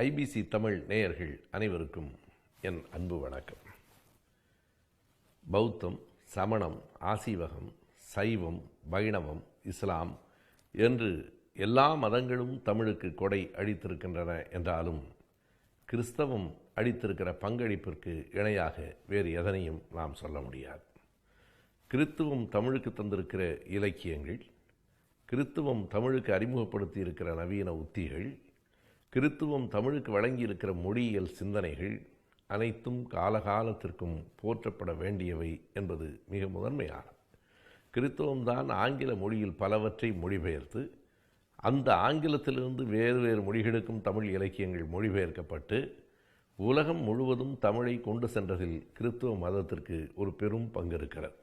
IBC Tamil நேயர்கள் அனைவருக்கும் என் அன்பு வணக்கம். பௌத்தம் சமணம் ஆசீவகம் சைவம் வைணவம் இஸ்லாம் என்று எல்லா மதங்களும் தமிழுக்கு கொடை அளித்திருக்கின்றன என்றாலும் கிறிஸ்தவம் அளித்திருக்கிற பங்களிப்பிற்கு இணையாக வேறு எதனையும் நாம் சொல்ல முடியாது. கிறித்துவம் தமிழுக்கு தந்திருக்கிற இலக்கியங்கள் கிறித்துவம் தமிழுக்கு அறிமுகப்படுத்தி இருக்கிற நவீன உத்திகள் கிறித்துவம் தமிழுக்கு வழங்கியிருக்கிற மொழியியல் சிந்தனைகள் அனைத்தும் காலகாலத்திற்கும் போற்றப்பட வேண்டியவை என்பது மிக முதன்மையானது. கிறித்துவம்தான் ஆங்கில மொழியில் பலவற்றை மொழிபெயர்த்து அந்த ஆங்கிலத்திலிருந்து வேறு வேறு மொழிகளுக்கும் தமிழ் இலக்கியங்கள் மொழிபெயர்க்கப்பட்டு உலகம் முழுவதும் தமிழை கொண்டு சென்றதில் கிறித்துவ மதத்திற்கு ஒரு பெரும் பங்கு இருக்கிறது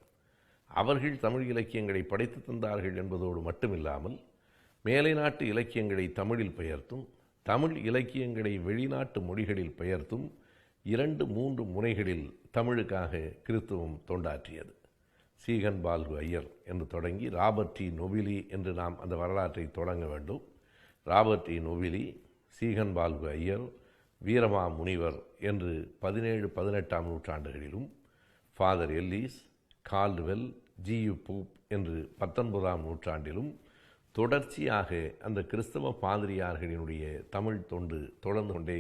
அவர்கள் தமிழ் இலக்கியங்களை படைத்து தந்தார்கள் என்பதோடு மட்டுமில்லாமல் மேலை நாட்டு இலக்கியங்களை தமிழில் பெயர்த்தும் தமிழ் இலக்கியங்களை வெளிநாட்டு மொழிகளில் பெயர்த்தும் இரண்டு மூன்று முனைகளில் தமிழுக்காக கிறித்துவம் தொண்டாற்றியது. சீகன் பால்கு ஐயர் என்று தொடங்கி ராபர்ட் டி. நொபிலி என்று நாம் அந்த வரலாற்றை தொடங்க வேண்டும். Robert de. Nobili Ziegenbalg Iyer Veerama முனிவர் என்று பதினேழு பதினெட்டாம் நூற்றாண்டுகளிலும் father Ellis Caldwell G U Pope என்று பத்தொன்பதாம் நூற்றாண்டிலும் தொடர்ச்சியாக அந்த கிறிஸ்தவ பாதிரியார்களினுடைய தமிழ் தொண்டு தொடர்ந்து கொண்டே